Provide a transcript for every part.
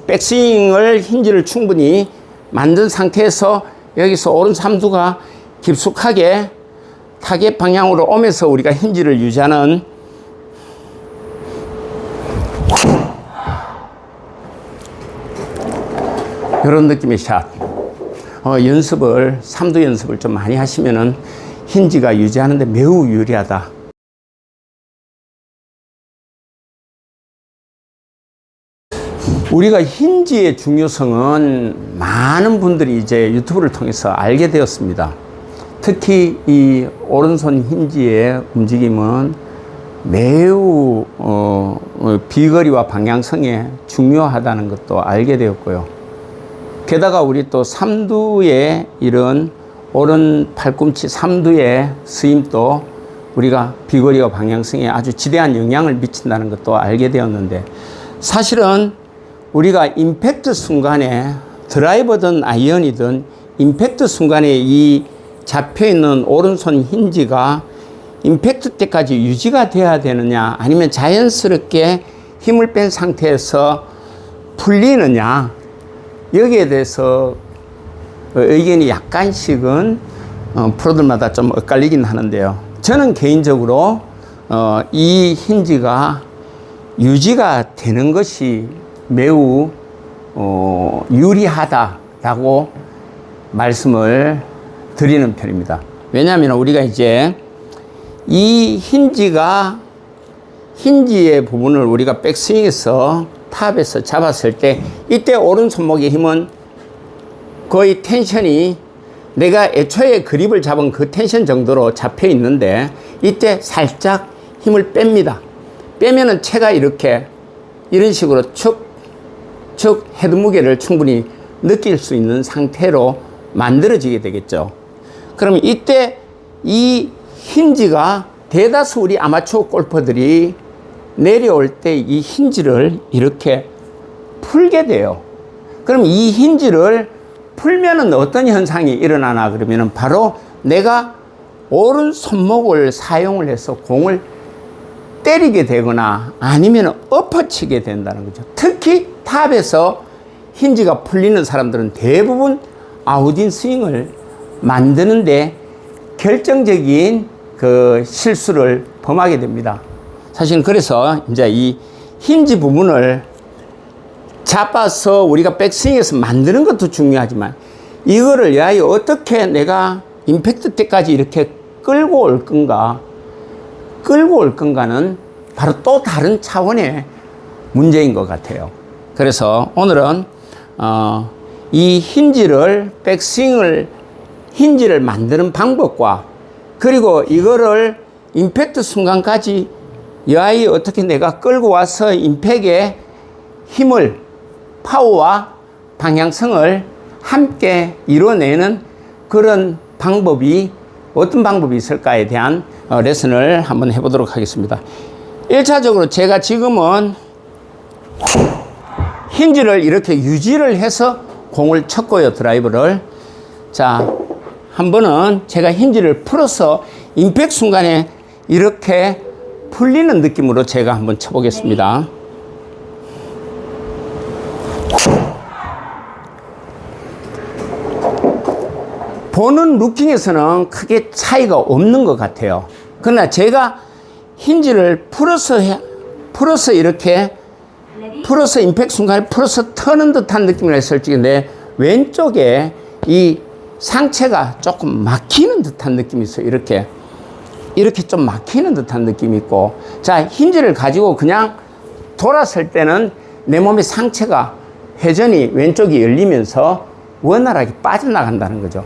백스윙을 힌지를 충분히 만든 상태에서 여기서 오른 삼두가 깊숙하게 타겟 방향으로 오면서 우리가 힌지를 유지하는 이런 느낌의 샷. 어, 연습을, 삼두 연습을 좀 많이 하시면은 힌지가 유지하는데 매우 유리하다. 우리가 힌지의 중요성은 많은 분들이 이제 유튜브를 통해서 알게 되었습니다. 특히 이 오른손 힌지의 움직임은 매우 어, 어, 비거리와 방향성에 중요하다는 것도 알게 되었고요. 게다가 우리 또 삼두의 이런 오른 팔꿈치 삼두의 스임도 우리가 비거리와 방향성에 아주 지대한 영향을 미친다는 것도 알게 되었는데 사실은 우리가 임팩트 순간에 드라이버든 아이언이든 임팩트 순간에 이 잡혀 있는 오른손 힌지가 임팩트 때까지 유지가 돼야 되느냐 아니면 자연스럽게 힘을 뺀 상태에서 풀리느냐 여기에 대해서 의견이 약간씩은 어, 프로들마다 좀 엇갈리긴 하는데요. 저는 개인적으로 어, 이 힌지가 유지가 되는 것이 매우 어, 유리하다라고 말씀을 드리는 편입니다. 왜냐하면 우리가 이제 이 힌지가 힌지의 부분을 우리가 백스윙에서 탑에서 잡았을 때 이때 오른손목의 힘은 거의 텐션이 내가 애초에 그립을 잡은 그 텐션 정도로 잡혀 있는데 이때 살짝 힘을 뺍니다. 빼면은 채가 이렇게 이런 식으로 축, 축 헤드 무게를 충분히 느낄 수 있는 상태로 만들어지게 되겠죠. 그럼 이때 이 힌지가 대다수 우리 아마추어 골퍼들이 내려올 때 이 힌지를 이렇게 풀게 돼요. 그럼 이 힌지를 풀면은 어떤 현상이 일어나나 그러면은 바로 내가 오른 손목을 사용을 해서 공을 때리게 되거나 아니면 엎어치게 된다는 거죠. 특히 탑에서 힌지가 풀리는 사람들은 대부분 아웃인 스윙을 만드는데 결정적인 그 실수를 범하게 됩니다. 사실 그래서 이제 이 힌지 부분을 잡아서 우리가 백스윙에서 만드는 것도 중요하지만 이거를 야, 어떻게 내가 임팩트 때까지 이렇게 끌고 올 건가 끌고 올 건가는 바로 또 다른 차원의 문제인 것 같아요. 그래서 오늘은 어, 이 힌지를 백스윙을 힌지를 만드는 방법과 그리고 이거를 임팩트 순간까지 여하이 어떻게 내가 끌고 와서 임팩에 힘을 파워와 방향성을 함께 이뤄내는 그런 방법이 어떤 방법이 있을까에 대한 어, 레슨을 한번 해보도록 하겠습니다. 1차적으로 제가 지금은 힌지를 이렇게 유지를 해서 공을 쳤고요, 드라이브를. 자, 한 번은 제가 힌지를 풀어서 임팩 순간에 이렇게 풀리는 느낌으로 제가 한번 쳐보겠습니다. 보는 루킹에서는 크게 차이가 없는 것 같아요. 그러나 제가 힌지를 풀어서 해, 풀어서 이렇게 풀어서 임팩 순간에 풀어서 터는 듯한 했을 적에 왼쪽에 이 상체가 조금 막히는 듯한 느낌이 있어요. 이렇게. 이렇게 좀 막히는 듯한 느낌이 있고. 자, 힌지를 가지고 그냥 돌았을 때는 내 몸의 상체가 회전이 왼쪽이 열리면서 원활하게 빠져나간다는 거죠.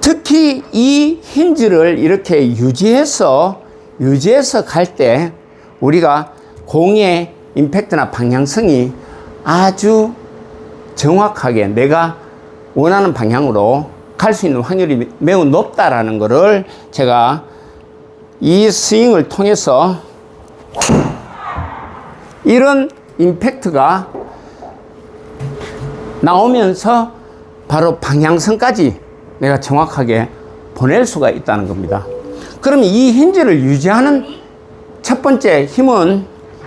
특히 이 힌지를 이렇게 유지해서, 유지해서 갈 때 우리가 공의 임팩트나 방향성이 아주 정확하게 내가 원하는 방향으로 갈 수 있는 확률이 매우 높다라는 것을 제가 이 스윙을 통해서 이런 임팩트가 나오면서 바로 방향성까지 내가 정확하게 보낼 수가 있다는 겁니다. 그럼 이 힌지를 유지하는 첫 번째 힘은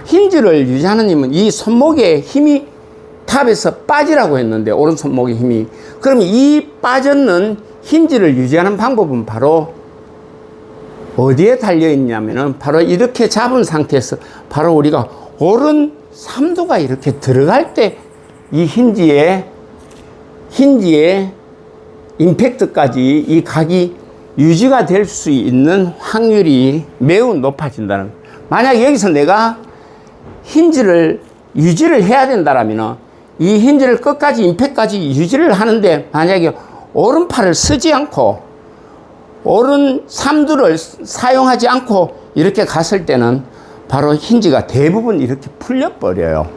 힌지를 유지하는 힘은 이 손목에 힘이 탑에서 빠지라고 했는데 오른손목의 힘이. 그럼 이 빠졌는 힌지를 유지하는 방법은 바로 어디에 달려 있냐면은 바로 이렇게 잡은 상태에서 바로 우리가 오른 삼두가 이렇게 들어갈 때 이 힌지에 힌지에 임팩트까지 이 각이 유지가 될 수 있는 확률이 매우 높아진다는 만약 여기서 내가 힌지를 유지를 해야 된다라면 이 힌지를 끝까지 임팩까지 유지를 하는데 만약에 오른팔을 쓰지 않고 오른 삼두를 사용하지 않고 이렇게 갔을 때는 바로 힌지가 대부분 이렇게 풀려버려요.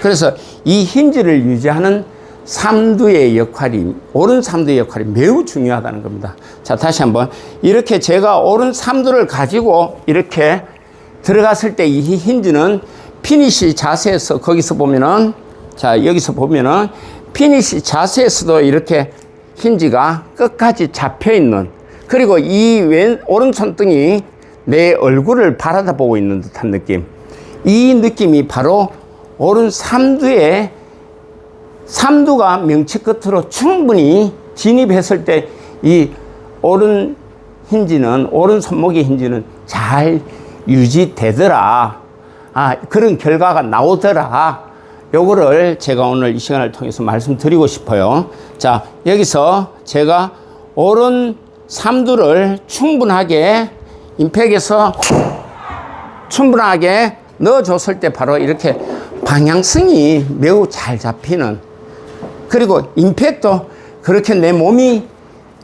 그래서 이 힌지를 유지하는 삼두의 역할이, 오른 삼두의 역할이 매우 중요하다는 겁니다. 자, 다시 한번. 이렇게 제가 오른 삼두를 가지고 이렇게 들어갔을 때 이 힌지는 피니시 자세에서 거기서 보면은 자, 여기서 보면은 피니시 자세에서도 이렇게 힌지가 끝까지 잡혀 있는 그리고 이 왼, 오른손등이 내 얼굴을 바라다 보고 있는 듯한 느낌. 이 느낌이 바로 오른 삼두의 삼두가 명치 끝으로 충분히 진입했을 때 이 오른 힌지는 오른 손목의 힌지는 잘 유지되더라. 아, 그런 결과가 나오더라. 요거를 제가 오늘 이 시간을 통해서 말씀드리고 싶어요. 자, 여기서 제가 오른 삼두를 충분하게 임팩에서 충분하게 넣어줬을 때 바로 이렇게 방향성이 매우 잘 잡히는 그리고 임팩도 그렇게 내 몸이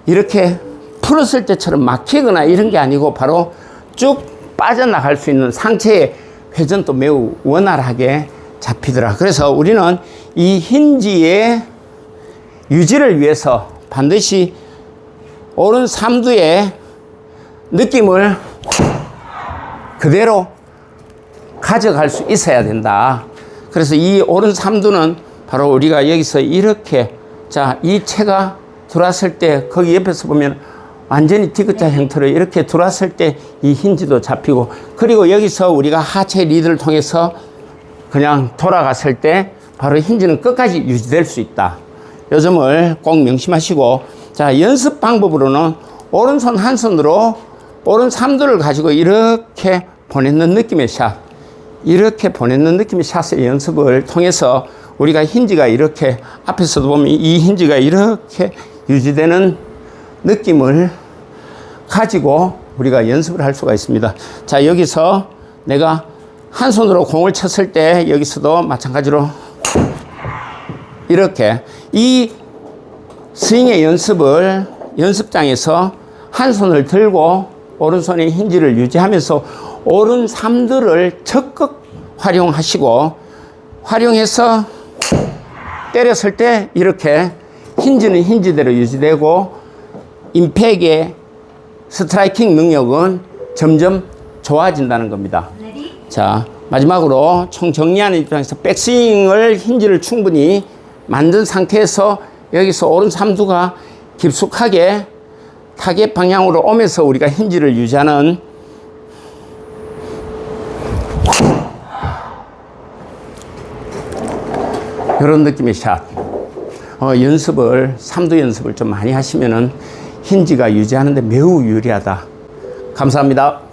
이렇게 풀었을 때처럼 막히거나 이런 게 아니고 바로 쭉 빠져나갈 수 있는 상체의 회전도 매우 원활하게 잡히더라. 그래서 우리는 이 힌지의 유지를 위해서 반드시 오른 삼두의 느낌을 그대로 가져갈 수 있어야 된다. 그래서 이 오른 삼두는 바로 우리가 여기서 이렇게 자, 이 채가 들어왔을 때 거기 옆에서 보면 완전히 디귿자 형태로 이렇게 들어왔을 때 이 힌지도 잡히고 그리고 여기서 우리가 하체 리드를 통해서 그냥 돌아갔을 때 바로 힌지는 끝까지 유지될 수 있다. 요 점을 꼭 명심하시고 자, 연습 방법으로는 오른손 한 손으로 오른 삼두를 가지고 이렇게 보내는 느낌의 샷. 이렇게 보내는 느낌의 샷의 연습을 통해서 우리가 힌지가 이렇게 앞에서도 보면 이 힌지가 이렇게 유지되는 느낌을 가지고 우리가 연습을 할 수가 있습니다. 자, 여기서 내가 한 손으로 공을 쳤을 때 여기서도 마찬가지로 이렇게 이 스윙의 연습을 연습장에서 한 손을 들고 오른손의 힌지를 유지하면서 오른 삼두를 적극 활용하시고 활용해서 때렸을 때 이렇게 힌지는 힌지대로 유지되고 임팩의 스트라이킹 능력은 점점 좋아진다는 겁니다. 자, 마지막으로 총 정리하는 입장에서 백스윙을 힌지를 충분히 만든 상태에서 여기서 오른 삼두가 깊숙하게 타겟 방향으로 오면서 우리가 힌지를 유지하는 이런 느낌의 샷. 어, 연습을, 삼두 연습을 좀 많이 하시면은 힌지가 유지하는데 매우 유리하다. 감사합니다.